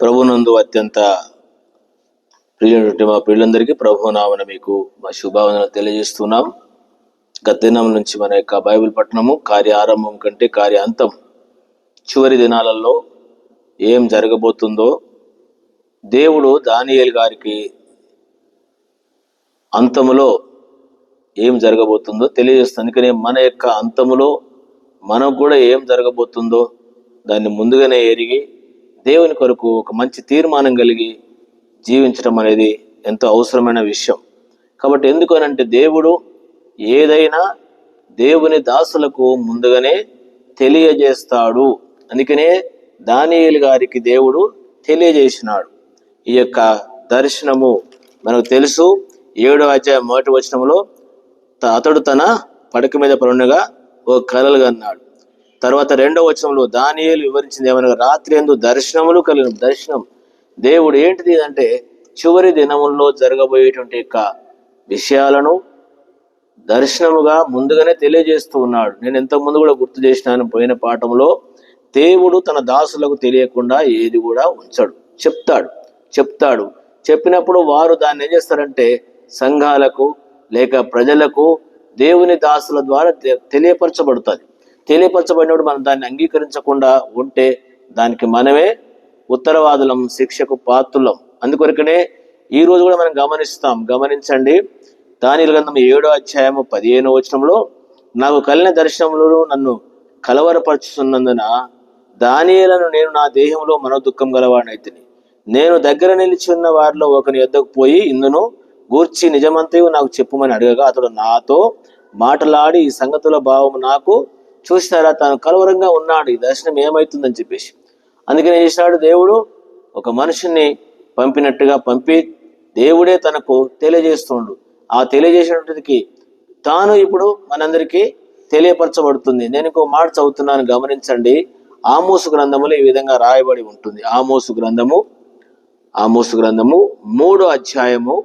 ప్రభునందు అత్యంత ప్రియులైనటువంటి మా ప్రియులందరికీ ప్రభు నామన మీకు మా శుభావనలు తెలియజేస్తున్నాం. గత దినం నుంచి మన యొక్క బైబిల్ పట్టణము కార్య ఆరంభం కంటే కార్య అంతం చివరి దినాలలో ఏం జరగబోతుందో దేవుడు దానియేల్ గారికి అంతములో ఏం జరగబోతుందో తెలియజేస్తుంది అందుకనే మన యొక్క అంతములో మనకు కూడా ఏం జరగబోతుందో దాన్ని ముందుగానే ఎరిగి దేవుని కొరకు ఒక మంచి తీర్మానం కలిగి జీవించడం అనేది ఎంతో అవసరమైన విషయం. కాబట్టి ఎందుకనంటే దేవుడు ఏదైనా దేవుని దాసులకు ముందుగానే తెలియజేస్తాడు. అందుకనే దానియేలు గారికి దేవుడు తెలియజేసినాడు. ఈ యొక్క దర్శనము మనకు తెలుసు. ఏడో అధ్యాయ మొదటి వచనంలో త- అతడు తన పడక మీద పరుండగా ఓ కలలు అన్నాడు తర్వాత రెండవ వచనంలో దానియేలు వివరించింది ఏమనగా రాత్రి ఎందు దర్శనములు కలిగిన దర్శనం. దేవుడు ఏంటిది అంటే చివరి దినముల్లో జరగబోయేటువంటి యొక్క విషయాలను దర్శనముగా ముందుగానే తెలియజేస్తూ ఉన్నాడు. నేను ఇంతకు ముందు కూడా గుర్తు చేసినాను పోయిన పాఠంలో దేవుడు తన దాసులకు తెలియకుండా ఏది కూడా ఉంచడు. చెప్తాడు చెప్తాడు. చెప్పినప్పుడు వారు దాన్ని ఏం చేస్తారంటే సంఘాలకు లేక ప్రజలకు దేవుని దాసుల ద్వారా తె- తెలియపరచబడుతుంది. తెలియపరచబడినప్పుడు మనం దాన్ని అంగీకరించకుండా ఉంటే దానికి మనమే ఉత్తరవాదులం శిక్షకు పాత్రులం. అందుకొరకనే ఈ రోజు కూడా మనం గమనిస్తాం. గమనించండి. దాని గ్రంథం ఏడో అధ్యాయము పదిహేనో వచనంలో నాకు కలిగిన దర్శనములు నన్ను కలవరపరుచుతున్నందున దానియేలను నేను నా దేహంలో మనో దుఃఖం నేను దగ్గర నిలిచి ఉన్న వారిలో ఒకని యొద్దకు పోయి ఇందును గూర్చి నిజమంతయు నాకు చెప్పుమని అడగగా అతడు నాతో మాటలాడి ఈ సంగతుల భావం నాకు చూసినారా? తాను కలవరంగా ఉన్నాడు. ఈ దర్శనం ఏమవుతుందని చెప్పేసి. అందుకని ఏం చేసినాడు దేవుడు ఒక మనిషిని పంపినట్టుగా పంపి దేవుడే తనకు తెలియజేస్తుండు. ఆ తెలియజేసినప్పటికి తాను ఇప్పుడు మనందరికీ తెలియపరచబడుతుంది. నేను ఇంకో మాట చదువుతున్నాను గమనించండి. ఆమోసు గ్రంథములో ఈ విధంగా రాయబడి ఉంటుంది. ఆమోసు గ్రంథము ఆమోసు గ్రంథము మూడో అధ్యాయము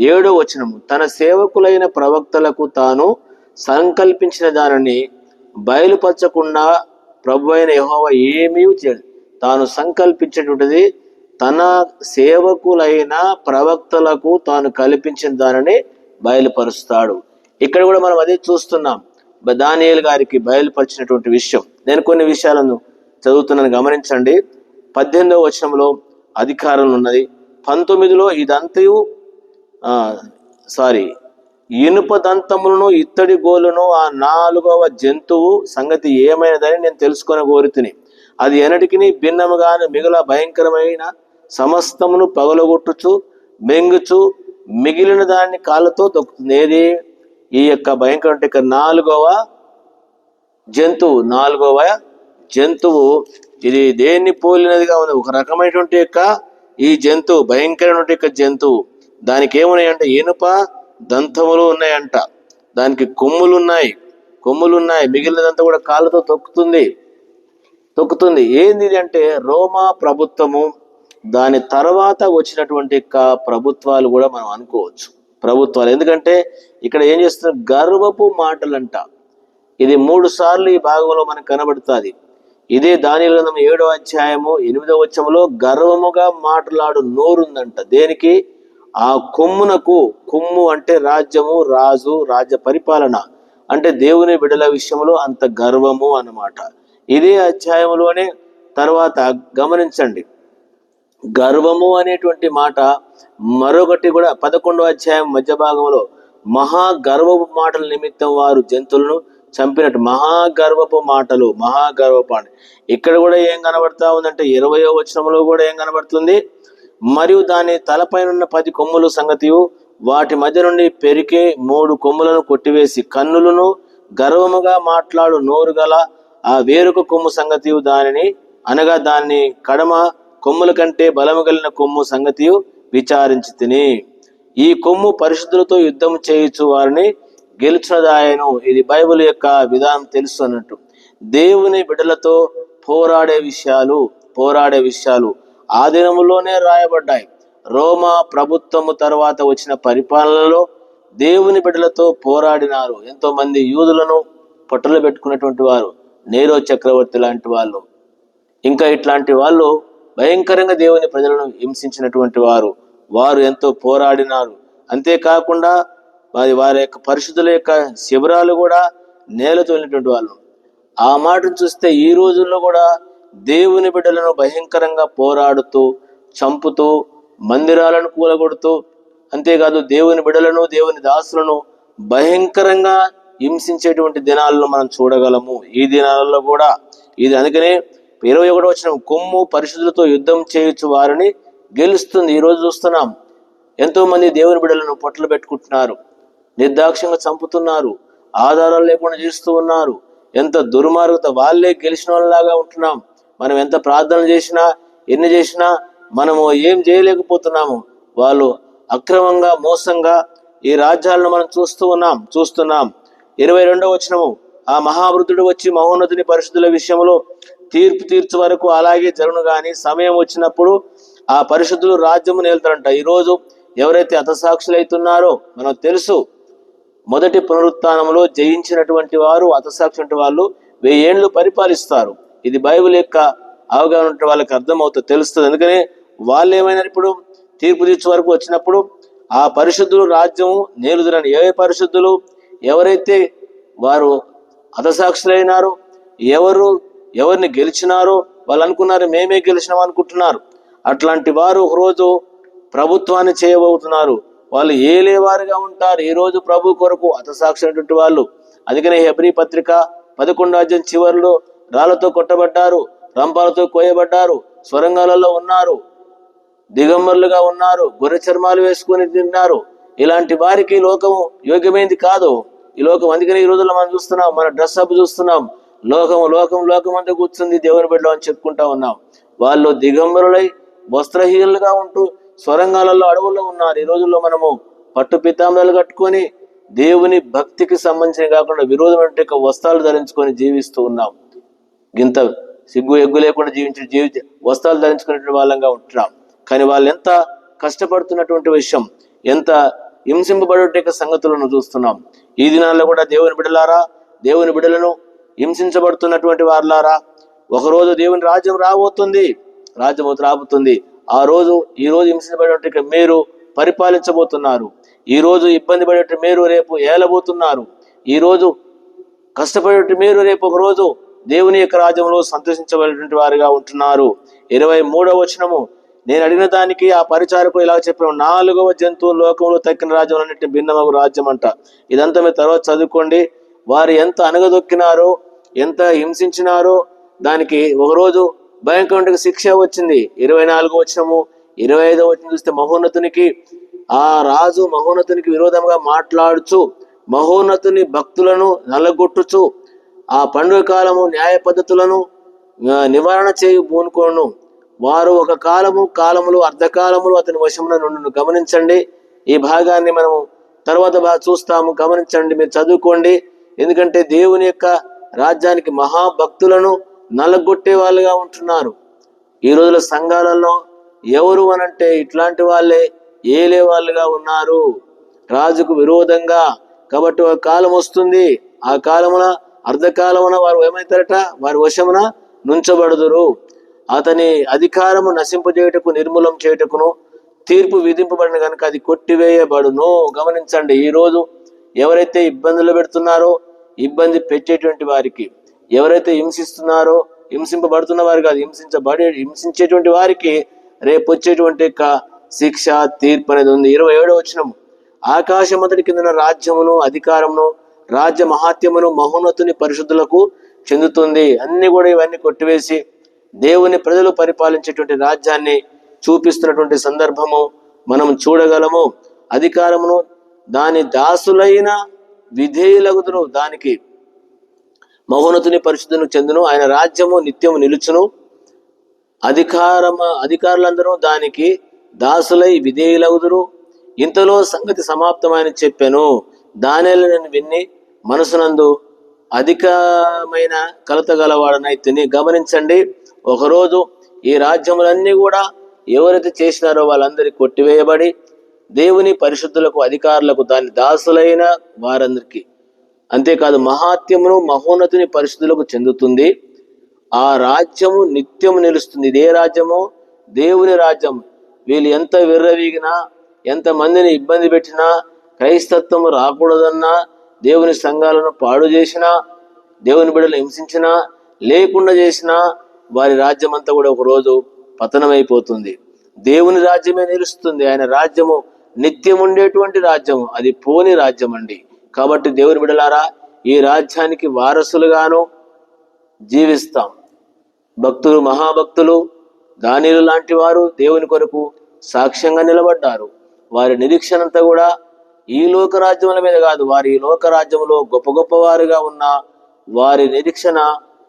ఏడో వచనము. తన సేవకులైన ప్రవక్తలకు తాను సంకల్పించిన దానిని బయలుపరచకుండా ప్రభు అయిన యహోవ ఏమీ చేయడు తాను సంకల్పించేటువంటిది తన సేవకులైన ప్రవక్తలకు తాను కల్పించిన దానిని బయలుపరుస్తాడు. ఇక్కడ కూడా మనం అదే చూస్తున్నాం. దానియల్ గారికి బయలుపరిచినటువంటి విషయం. నేను కొన్ని విషయాలను చదువుతున్నాను. గమనించండి. పద్దెనిమిదవ వచనంలో అధికారం ఉన్నది. పంతొమ్మిదిలో ఇదంతయు సారీ ఇనుప దంతములను ఇత్తడి గోలును ఆ నాలుగవ జంతువు సంగతి ఏమైనదని నేను తెలుసుకొని కోరుతుని. అది ఎనటికి భిన్నముగాను మిగుల భయంకరమైన సమస్తమును పగలగొట్టుచు మెంగుచు మిగిలిన దాన్ని కాళ్ళతో దొక్కుతుంది ఏది? ఈ యొక్క భయంకర నాలుగవ జంతువు నాలుగవ జంతువు. ఇది దేన్ని పోలినదిగా ఉంది? ఒక రకమైనటువంటి యొక్క ఈ జంతువు భయంకరమైనటువంటి యొక్క జంతువు. దానికి ఏమున్నాయంటే ఇనుప దంతములు ఉన్నాయంట. దానికి కొమ్ములు ఉన్నాయి కొమ్ములు ఉన్నాయి మిగిలినదంతా కూడా కాళ్ళతో తొక్కుతుంది. తొక్కుతుంది. ఏంది అంటే రోమా ప్రభుత్వము. దాని తర్వాత వచ్చినటువంటి ప్రభుత్వాలు కూడా మనం అనుకోవచ్చు. ప్రభుత్వాలు. ఎందుకంటే ఇక్కడ ఏం చేస్తున్నారు? గర్వపు మాటలంట. ఇది మూడు సార్లు ఈ భాగంలో మనకు కనబడుతుంది. ఇదే దాని ఏడో అధ్యాయము ఎనిమిదో వచ్చంలో గర్వముగా మాట్లాడు నోరుందంట. దేనికి? ఆ కొమ్మునకు కొమ్ము అంటే రాజ్యము రాజు రాజ్య పరిపాలన. అంటే దేవుని బిడల విషయంలో అంత గర్వము అన్నమాట. ఇదే అధ్యాయంలోనే తర్వాత గమనించండి. గర్వము అనేటువంటి మాట మరొకటి కూడా పదకొండో అధ్యాయం మధ్య భాగంలో మహా గర్వపు మాటల నిమిత్తం వారు జంతువులను చంపినట్టు. మహాగర్వపు మాటలు మహాగర్వపు ఇక్కడ కూడా ఏం కనబడతా ఉందంటే ఇరవయో వచనంలో కూడా ఏం కనబడుతుంది? మరియు దాని తలపైన ఉన్న పది కొమ్ములు సంగతియు వాటి మధ్య నుండి పెరికే మూడు కొమ్ములను కొట్టివేసి కన్నులను గర్వముగా మాట్లాడు నోరు గల ఆ వేరొక కొమ్ము సంగతియు దానిని అనగా దాన్ని కడమ కొమ్ముల కంటే బలము కలిగిన కొమ్ము సంగతియు విచారించి తిని. ఈ కొమ్ము పరిశుద్ధులతో యుద్ధం చేయించు వారిని గెలుచున్నదాయను ఇది బైబిల్ యొక్క విధానం తెలుసు అన్నట్టు. దేవుని బిడ్డలతో పోరాడే విషయాలు పోరాడే విషయాలు. ఆ దినములోనే రాయబడ్డాయి. రోమా ప్రభుత్వము తర్వాత వచ్చిన పరిపాలనలో దేవుని బిడ్డలతో పోరాడినారు. ఎంతో మంది యూదులను పొట్టలు పెట్టుకున్నటువంటి వారు నేరో చక్రవర్తి లాంటి వాళ్ళు. ఇంకా ఇట్లాంటి వాళ్ళు భయంకరంగా దేవుని ప్రజలను హింసించినటువంటి వారు. వారు ఎంతో పోరాడినారు. అంతేకాకుండా వారి వారి యొక్క పరిశుద్ధుల యొక్క శిబిరాలు కూడా నేలతో వెళ్ళినటువంటి వాళ్ళు. ఆ మాటను చూస్తే ఈ రోజుల్లో కూడా దేవుని బిడ్డలను భయంకరంగా పోరాడుతూ చంపుతూ మందిరాలను కూలగొడుతూ అంతేకాదు దేవుని బిడ్డలను దేవుని దాసులను భయంకరంగా హింసించేటువంటి దినాలను మనం చూడగలము. ఈ దినాలలో కూడా ఇది అందుకనే ఇరవై ఒకటి వచ్చిన కొమ్ము పరిశుద్ధులతో యుద్ధం చేయొచ్చు వారిని గెలుస్తుంది. ఈరోజు చూస్తున్నాం ఎంతో మంది దేవుని బిడ్డలను పొట్టలు పెట్టుకుంటున్నారు నిర్దాక్ష్యంగా చంపుతున్నారు ఆధారాలు లేకుండా చేస్తూ ఉన్నారు ఎంత దుర్మార్గత వాళ్ళే గెలిచిన వాళ్ళలాగా ఉంటున్నాం. మనం ఎంత ప్రార్థన చేసినా ఎన్ని చేసినా మనము ఏం చేయలేకపోతున్నాము. వాళ్ళు అక్రమంగా మోసంగా ఈ రాజ్యాలను మనం చూస్తూ ఉన్నాం చూస్తున్నాం. ఇరవై రెండవ వచనము ఆ మహావృద్ధుడు వచ్చి మహోన్నతుని పరిశుద్ధుల విషయంలో తీర్పు తీర్చు వరకు అలాగే జరుగును గాని సమయం వచ్చినప్పుడు ఆ పరిశుద్ధులు రాజ్యము నేలుతారంట. ఈరోజు ఎవరైతే హతసాక్షులైతున్నారో మనకు తెలుసు మొదటి పునరుత్నంలో జయించినటువంటి వారు హతసాక్షి వాళ్ళు వెయ్యేండ్లు పరిపాలిస్తారు. ఇది బైబిల్ యొక్క అవగాహన ఉంటే వాళ్ళకి అర్థమవుతుంది తెలుస్తుంది. ఎందుకని వాళ్ళు ఏమైనా ఇప్పుడు? తీర్పు తీర్చు వరకు వచ్చినప్పుడు ఆ పరిశుద్ధులు రాజ్యము నేలుదురని ఏ పరిశుద్ధులు? ఎవరైతే వారు హతసాక్షులైనారో ఎవరు ఎవరిని గెలిచినారో వాళ్ళు అనుకున్నారు మేమే గెలిచినాం అనుకుంటున్నారు. అట్లాంటి వారు రోజు ప్రభుత్వాన్ని చేయబోతున్నారు. వాళ్ళు ఏలేవారుగా ఉంటారు. ఈరోజు ప్రభు కొరకు హతసాక్షినటువంటి వాళ్ళు. అందుకనే హెబ్రి పత్రిక పదకొండు అధ్యాయం చివరిలో రాళ్ళతో కొట్టబడ్డారు రంపాలతో కోయబడ్డారు స్వరంగాలలో ఉన్నారు దిగంబరులుగా ఉన్నారు గొర్రె చర్మాలు వేసుకొని తిన్నారు. ఇలాంటి వారికి లోకము యోగ్యమైంది కాదు. ఈ లోకం అందుకని ఈ రోజుల్లో మనం చూస్తున్నాం మన డ్రెస్ అప్ చూస్తున్నాం. లోకము లోకం లోకం అంతా కూర్చుంది దేవుని బిడ్డలో అని చెప్పుకుంటా ఉన్నాం. వాళ్ళు దిగంబరులై వస్త్రహీనులుగా ఉంటూ స్వరంగాలలో అడవుల్లో ఉన్నారు. ఈ రోజుల్లో మనము పట్టు పితాంబరాలు కట్టుకొని దేవుని భక్తికి సంబంధించిన కాకుండా విరోధమైన వస్త్రాలు ధరించుకొని జీవిస్తూ ఉన్నాం. గింత సిగ్గు ఎగ్గు లేకుండా జీవించే జీవిత వస్త్రాలు ధరించుకునే వాళ్ళంగా ఉంటున్నాం కానీ వాళ్ళు ఎంత కష్టపడుతున్నటువంటి విషయం ఎంత హింసింపబడే సంగతులను చూస్తున్నాం. ఈ దినాల్లో కూడా దేవుని బిడలారా దేవుని బిడలను హింసించబడుతున్నటువంటి వారులారా ఒకరోజు దేవుని రాజ్యం రాబోతుంది రాజ్యం రాబోతుంది. ఆ రోజు ఈ రోజు హింసించబడే మీరు పరిపాలించబోతున్నారు. ఈ రోజు ఇబ్బంది పడేట్టు మీరు రేపు ఏలబోతున్నారు. ఈ రోజు కష్టపడేట్టు మీరు రేపు ఒకరోజు దేవుని యొక్క రాజ్యంలో సంతోషించబడినటువంటి వారుగా ఉంటున్నారు. ఇరవై మూడవ వచనము నేను అడిగిన దానికి ఆ పరిచారకు ఇలా చెప్పిన నాలుగవ జంతువు లోకంలో తక్కిన రాజ్యం అన్నింటి భిన్నమగు రాజ్యం అంట ఇదంతా మీరు తర్వాత చదువుకోండి. వారు ఎంత అనగదొక్కినారో ఎంత హింసించినారో దానికి ఒకరోజు భయంకరమైన శిక్ష వచ్చింది. ఇరవై నాలుగో వచనము ఇరవై ఐదో వచ్చిన చూస్తే మహోన్నతునికి ఆ రాజు మహోన్నతునికి విరోధంగా మాట్లాడుచు మహోన్నతుని భక్తులను నల్లగొట్టుచు ఆ పండుగ కాలము న్యాయ పద్ధతులను నివారణ చేయు పూనుకోను. వారు ఒక కాలము కాలములు అర్ధకాలములు అతని వశమున నుండి గమనించండి ఈ భాగాన్ని మనము తర్వాత చూస్తాము. గమనించండి మీరు చదువుకోండి. ఎందుకంటే దేవుని యొక్క రాజ్యానికి మహాభక్తులను నలగొట్టే వాళ్ళుగా ఉంటున్నారు. ఈ రోజుల సంఘాలలో ఎవరు అనంటే ఇట్లాంటి వాళ్ళే ఏలే వాళ్ళుగా ఉన్నారు. రాజుకు విరోధంగా. కాబట్టి ఒక కాలం వస్తుంది. ఆ కాలమున అర్ధకాలమున వారు ఏమవుతారట వారి వశమున నుంచబడుదురు. అతని అధికారము నశింపజేయుటకు నిర్మూలం చేయుటకును తీర్పు విధింపబడిన కనుక అది కొట్టివేయబడును. గమనించండి ఈ రోజు ఎవరైతే ఇబ్బందులు పెడుతున్నారో ఇబ్బంది పెట్టేటువంటి వారికి ఎవరైతే హింసిస్తున్నారో హింసింపబడుతున్న వారు కాదు హింసించబడే హింసించేటువంటి వారికి రేపు వచ్చేటువంటి యొక్క శిక్ష తీర్పు అనేది ఉంది. ఇరవై ఏడో వచ్చినము ఆకాశమంతటి కిందన రాజ్యమును అధికారమును రాజ్య మహాత్యమును మహోన్నతుని పరిశుద్ధులకు చెందుతుంది. అన్ని కూడా ఇవన్నీ కొట్టివేసి దేవుని ప్రజలు పరిపాలించేటువంటి రాజ్యాన్ని చూపిస్తున్నటువంటి సందర్భము మనం చూడగలము. అధికారమును దాని దాసులైన విధేయులగుదురు. దానికి మహోన్నతుని పరిశుద్ధును చెందును. ఆయన రాజ్యము నిత్యము నిలుచును. అధికారమ అధికారులందరూ దానికి దాసులై విధేయులగుదురు. ఇంతలో సంగతి సమాప్తమని చెప్పాను. దానిలో నేను విన్ని మనసునందు అధికమైన కలత గలవాడనైతిని గమనించండి. ఒకరోజు ఈ రాజ్యములన్నీ కూడా ఎవరైతే చేసినారో వాళ్ళందరికీ కొట్టివేయబడి దేవుని పరిశుద్ధులకు అధికారులకు దాని దాసులైన వారందరికీ. అంతేకాదు మహాత్యమును మహోన్నతిని పరిశుద్ధులకు చెందుతుంది. ఆ రాజ్యము నిత్యము నిలుస్తుంది. ఇదే రాజ్యము? దేవుని రాజ్యం వీళ్ళు ఎంత విర్రవీగినా ఎంత మందిని ఇబ్బంది పెట్టినా క్రైస్తత్వం రాకూడదన్నా దేవుని సంఘాలను పాడు చేసినా దేవుని బిడ్డలు హింసించినా లేకుండా చేసినా వారి రాజ్యం అంతా కూడా ఒక రోజు పతనమైపోతుంది. దేవుని రాజ్యమే నిలుస్తుంది. ఆయన రాజ్యము నిత్యం ఉండేటువంటి రాజ్యము. అది పోని రాజ్యం అండి కాబట్టి దేవుని బిడలారా ఈ రాజ్యానికి వారసులుగాను జీవిస్తాం. భక్తులు మహాభక్తులు దానిలు లాంటి వారు దేవుని కొరకు సాక్ష్యంగా నిలబడ్డారు. వారి నిరీక్షణ అంతా కూడా ఈ లోక రాజ్యముల మీద కాదు వారి ఈ లోక రాజ్యములో గొప్ప గొప్ప వారుగా ఉన్న వారి నిరీక్షణ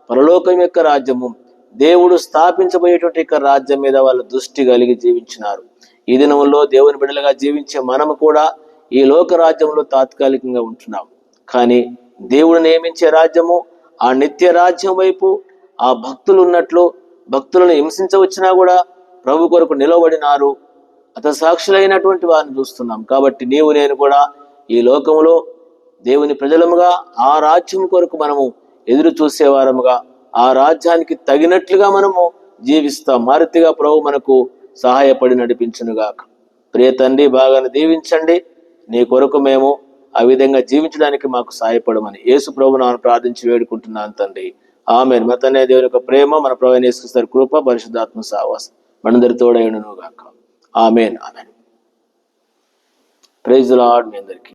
పరలోకం యొక్క రాజ్యము. దేవుడు స్థాపించబోయేటువంటి యొక్క రాజ్యం మీద వాళ్ళ దృష్టి కలిగి జీవించినారు. ఈ దినంలో దేవుని బిడ్డలుగా జీవించే మనము కూడా ఈ లోక రాజ్యంలో తాత్కాలికంగా ఉంటున్నాం. కానీ దేవుడు నియమించే రాజ్యము ఆ నిత్య రాజ్యం వైపు ఆ భక్తులు ఉన్నట్లు భక్తులను హింసించవచ్చినా కూడా ప్రభు కొరకు నిలబడినారు అత సాక్షులైనటువంటి వారిని చూస్తున్నాం. కాబట్టి నీవు నేను కూడా ఈ లోకములో దేవుని ప్రజలముగా ఆ రాజ్యం కొరకు మనము ఎదురు చూసేవారముగా ఆ రాజ్యానికి తగినట్లుగా మనము జీవిస్తాం. మారుతిగా ప్రభు మనకు సహాయపడి నడిపించునుగాక. ప్రియ తండ్రి బాగాను దీవించండి. నీ కొరకు మేము ఆ విధంగా జీవించడానికి మాకు సహాయపడమని యేసు ప్రభు నాను ప్రార్థించి వేడుకుంటున్నాను తండ్రి. ఆమె మతనే దేవుని యొక్క ప్రేమ మన ప్రవీణేశ్వర కృప పరిశుద్ధాత్మ సావాసం. మనందరి తోడైనను గాక ఆమెన్ ఆమెన్. ప్రైజ్ లాడ్ మీ అందరికీ.